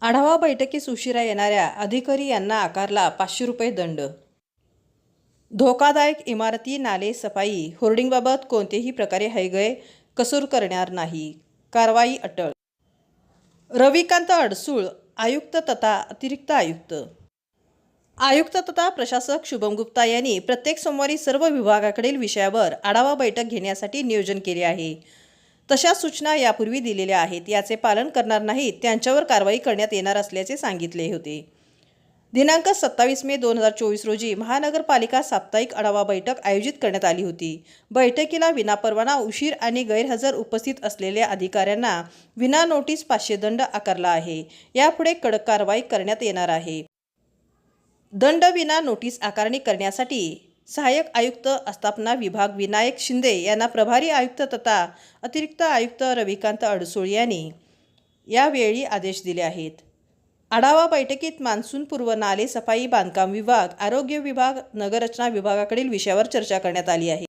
आढावा बैठकीस उशिरा येणाऱ्या अधिकारी यांना आकारला पाचशे रुपये दंड. धोकादायक इमारती नाले सफाई होर्डिंगबाबत कोणतेही प्रकारे हैगय कसूर करणार नाही. कारवाई अटळ. रविकांत अडसूळ आयुक्त तथा अतिरिक्त आयुक्त. आयुक्त तथा प्रशासक शुभम गुप्ता यांनी प्रत्येक सोमवारी सर्व विभागाकडील विषयावर आढावा बैठक घेण्यासाठी नियोजन केले आहे. तशा सूचना यापूर्वी दिलेल्या आहेत. याचे पालन करणार नाहीत. त्यांच्यावर कारवाई करण्यात येणार असल्याचे सांगितले होते. दिनांक सत्तावीस मे दोन हजार चोवीस रोजी महानगरपालिका साप्ताहिक आढावा बैठक आयोजित करण्यात आली होती. बैठकीला विनापरवाना उशीर आणि गैरहजर उपस्थित असलेल्या अधिकाऱ्यांना विना नोटीस पाचशे दंड आकारला आहे. यापुढे कडक कारवाई करण्यात येणार आहे. दंड विना नोटीस आकारणी करण्यासाठी सहाय्यक आयुक्त आस्थापना विभाग विनायक शिंदे यांना प्रभारी आयुक्त तथा अतिरिक्त आयुक्त रविकांत अडसूळ यांनी यावेळी आदेश दिले आहेत. आढावा बैठकीत मान्सूनपूर्व नाले सफाई बांधकाम विभाग आरोग्य विभाग नगररचना विभागाकडील विषयावर चर्चा करण्यात आली आहे.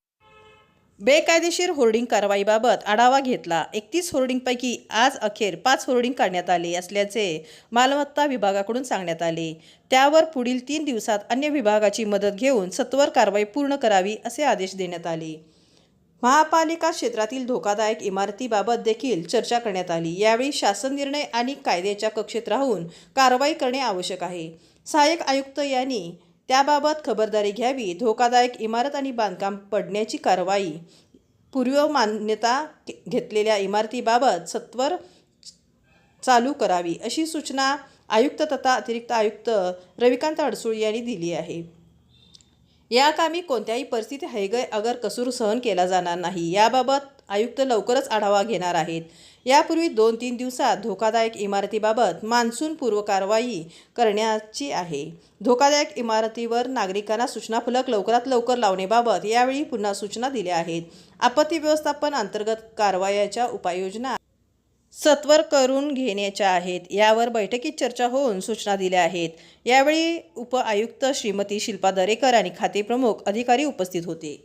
बेकायदेशीर होर्डिंग कारवाईबाबत आढावा घेतला. एकतीस होर्डिंगपैकी आज अखेर पाच होर्डिंग काढण्यात आले असल्याचे मालमत्ता विभागाकडून सांगण्यात आले. त्यावर पुढील तीन दिवसात अन्य विभागाची मदत घेऊन सत्वर कारवाई पूर्ण करावी असे आदेश देण्यात आले. महापालिका क्षेत्रातील धोकादायक इमारतीबाबत देखील चर्चा करण्यात आली. यावेळी शासन निर्णय आणि कायद्याच्या कक्षेत राहून कारवाई करणे आवश्यक आहे. सहाय्यक आयुक्त यांनी त्याबाबत खबरदारी घ्यावी धोकादायक इमारत आणि बांधकाम पडण्याची कारवाई. पूर्व मान्यता घेतलेल्या इमारतीबाबत सत्वर चालू करावी अशी सूचना आयुक्त तथा अतिरिक्त आयुक्त रविकांत अडसूळ यांनी दिली आहे. या कामी कोणत्याही परिस्थितीत हैगय अगर कसूर सहन केला जाणार नाही. याबाबत आयुक्त लवकरच आढावा घेणार आहेत. यापूर्वी दोन तीन दिवसात धोकादायक इमारतीबाबत मान्सून पूर्व कारवाई करण्याची आहे. धोकादायक इमारतीवर नागरिकांना सूचना फलक लवकरात लवकर लावण्याबाबत यावेळी पुन्हा सूचना दिल्या आहेत. आपत्ती व्यवस्थापन अंतर्गत कारवायाच्या उपाययोजना सत्वर करून घेण्याच्या आहेत. यावर बैठकीत चर्चा होऊन सूचना दिल्या आहेत. यावेळी उपआयुक्त श्रीमती शिल्पा दरेकर आणि खाते प्रमुख अधिकारी उपस्थित होते.